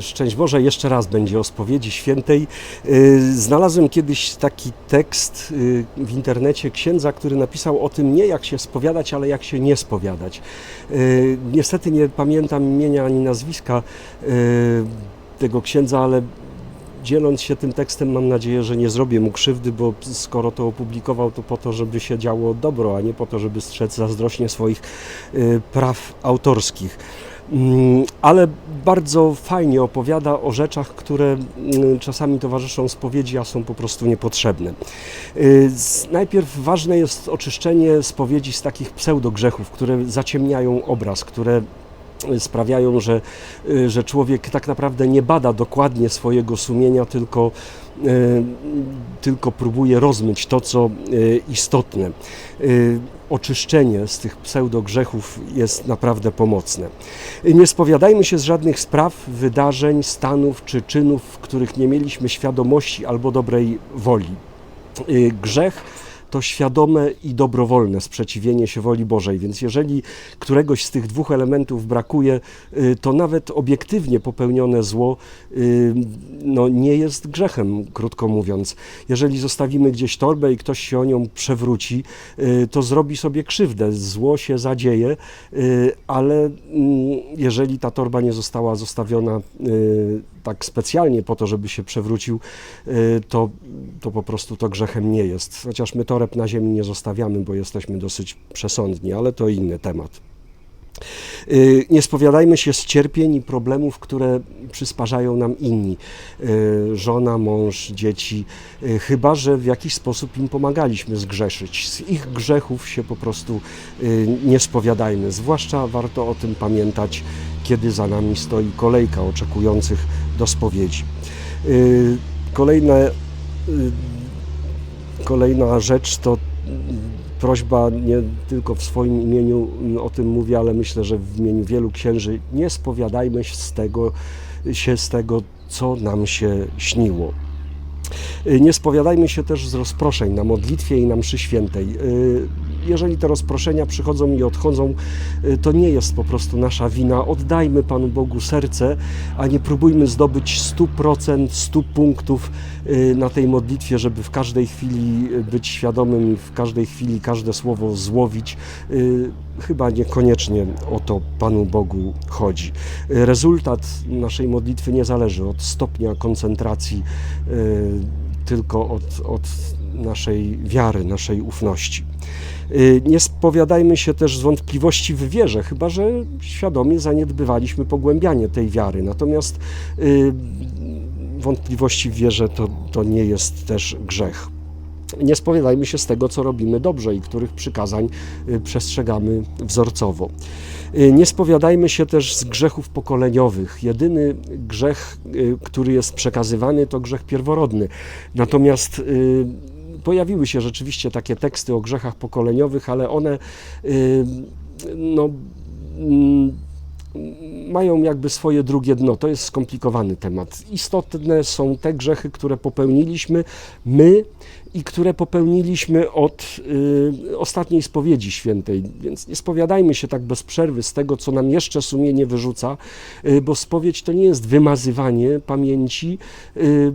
Szczęść Boże, jeszcze raz będzie o spowiedzi świętej. Y, Znalazłem kiedyś taki tekst y, w internecie księdza, który napisał o tym nie jak się spowiadać, ale jak się nie spowiadać. Y, Niestety nie pamiętam imienia ani nazwiska tego księdza, ale dzieląc się tym tekstem mam nadzieję, że nie zrobię mu krzywdy, bo skoro to opublikował, to po to, żeby się działo dobro, a nie po to, żeby strzec zazdrośnie swoich praw autorskich. Mm, ale bardzo fajnie opowiada o rzeczach, które mm, czasami towarzyszą spowiedzi, a są po prostu niepotrzebne. Y, Najpierw ważne jest oczyszczenie spowiedzi z takich pseudogrzechów, które zaciemniają obraz, które y, sprawiają, że, y, że człowiek tak naprawdę nie bada dokładnie swojego sumienia, tylko, tylko próbuje rozmyć to, co istotne. Oczyszczenie z tych pseudogrzechów jest naprawdę pomocne. Nie spowiadajmy się z żadnych spraw, wydarzeń, stanów czy czynów, w których nie mieliśmy świadomości albo dobrej woli. Y, Grzech to świadome i dobrowolne sprzeciwienie się woli Bożej, więc jeżeli któregoś z tych dwóch elementów brakuje, y, to nawet obiektywnie popełnione zło y, no, nie jest grzechem, krótko mówiąc. Jeżeli zostawimy gdzieś torbę i ktoś się o nią przewróci, y, to zrobi sobie krzywdę, zło się zadzieje, ale mm, jeżeli ta torba nie została zostawiona tak specjalnie po to, żeby się przewrócił, y, to, to po prostu to grzechem nie jest. Chociaż my toreb na ziemi nie zostawiamy, bo jesteśmy dosyć przesądni, ale to inny temat. Y, Nie spowiadajmy się z cierpień i problemów, które przysparzają nam inni, y, żona, mąż, dzieci, chyba że w jakiś sposób im pomagaliśmy zgrzeszyć. Z ich grzechów się po prostu nie spowiadajmy. Zwłaszcza warto o tym pamiętać, kiedy za nami stoi kolejka oczekujących do spowiedzi. Y, Kolejne, y, kolejna rzecz to prośba nie tylko w swoim imieniu mm, o tym mówię, ale myślę, że w imieniu wielu księży nie spowiadajmy się z tego, się z tego co nam się śniło. Y, Nie spowiadajmy się też z rozproszeń na modlitwie i na mszy świętej. Jeżeli te rozproszenia przychodzą i odchodzą, y, to nie jest po prostu nasza wina. Oddajmy Panu Bogu serce, a nie próbujmy zdobyć 100%, 100 punktów y, na tej modlitwie, żeby w każdej chwili y, być świadomym i w każdej chwili każde słowo złowić. Chyba niekoniecznie o to Panu Bogu chodzi. Rezultat naszej modlitwy nie zależy od stopnia koncentracji, tylko od, od naszej wiary, naszej ufności. Y, Nie spowiadajmy się też z wątpliwości w wierze, chyba że świadomie zaniedbywaliśmy pogłębianie tej wiary. Natomiast y, wątpliwości w wierze to, to nie jest też grzech. Nie spowiadajmy się z tego, co robimy dobrze i których przykazań y, przestrzegamy wzorcowo. Y, Nie spowiadajmy się też z grzechów pokoleniowych. Jedyny grzech, y, który jest przekazywany, to grzech pierworodny. Natomiast pojawiły się rzeczywiście takie teksty o grzechach pokoleniowych, ale one no, mm, mają jakby swoje drugie dno. To jest skomplikowany temat. Istotne są te grzechy, które popełniliśmy my i które popełniliśmy od y, ostatniej spowiedzi świętej. Więc nie spowiadajmy się tak bez przerwy z tego, co nam jeszcze sumienie wyrzuca, y, bo spowiedź to nie jest wymazywanie pamięci. Y,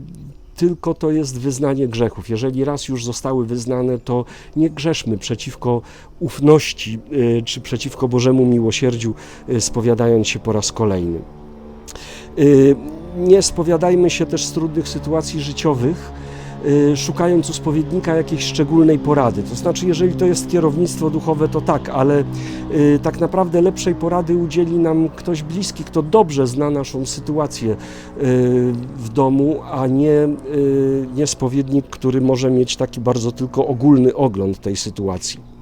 tylko to jest wyznanie grzechów. Jeżeli raz już zostały wyznane, to nie grzeszmy przeciwko ufności y, czy przeciwko Bożemu miłosierdziu, y, spowiadając się po raz kolejny. Y, Nie spowiadajmy się też z trudnych sytuacji życiowych, szukając u spowiednika jakiejś szczególnej porady. To znaczy, jeżeli to jest kierownictwo duchowe, to tak, ale y, tak naprawdę lepszej porady udzieli nam ktoś bliski, kto dobrze zna naszą sytuację y, w domu, a nie, y, nie spowiednik, który może mieć taki bardzo tylko ogólny ogląd tej sytuacji.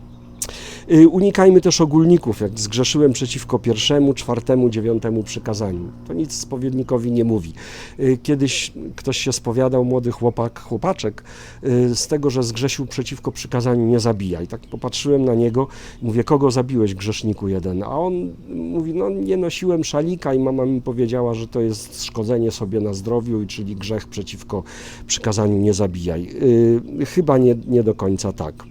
Y, Unikajmy też ogólników, jak zgrzeszyłem przeciwko pierwszemu, czwartemu, dziewiątemu przykazaniu. To nic spowiednikowi nie mówi. Y, Kiedyś ktoś się spowiadał, młody chłopak, chłopaczek, y, z tego, że zgrzesił przeciwko przykazaniu nie zabijaj. Tak popatrzyłem na niego i mówię, kogo zabiłeś, grzeszniku jeden? A on mówi, no nie nosiłem szalika i mama mi powiedziała, że to jest szkodzenie sobie na zdrowiu, czyli grzech przeciwko przykazaniu nie zabijaj. Chyba nie, nie do końca tak.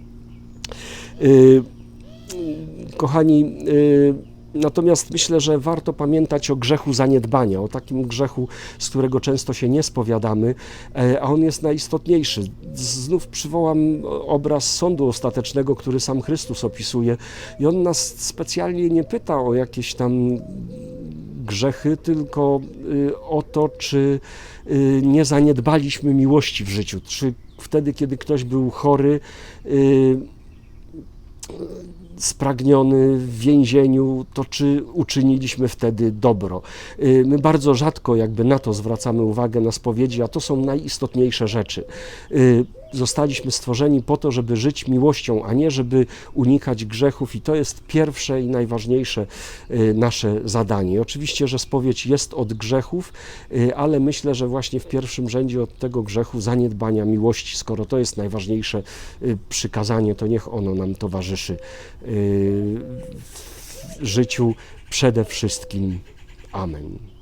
Kochani, y, Natomiast myślę, że warto pamiętać o grzechu zaniedbania, o takim grzechu, z którego często się nie spowiadamy, e, a on jest najistotniejszy. Znów przywołam obraz sądu ostatecznego, który sam Chrystus opisuje, i on nas specjalnie nie pyta o jakieś tam grzechy, tylko y, o to, czy y, nie zaniedbaliśmy miłości w życiu, czy wtedy, kiedy ktoś był chory, spragniony w więzieniu, to czy uczyniliśmy wtedy dobro. Y, My bardzo rzadko jakby na to zwracamy uwagę na spowiedzi, a to są najistotniejsze rzeczy. Zostaliśmy stworzeni po to, żeby żyć miłością, a nie żeby unikać grzechów i to jest pierwsze i najważniejsze y, nasze zadanie. Oczywiście, że spowiedź jest od grzechów, y, ale myślę, że właśnie w pierwszym rzędzie od tego grzechu zaniedbania miłości, skoro to jest najważniejsze y, przykazanie, to niech ono nam towarzyszy w życiu przede wszystkim. Amen.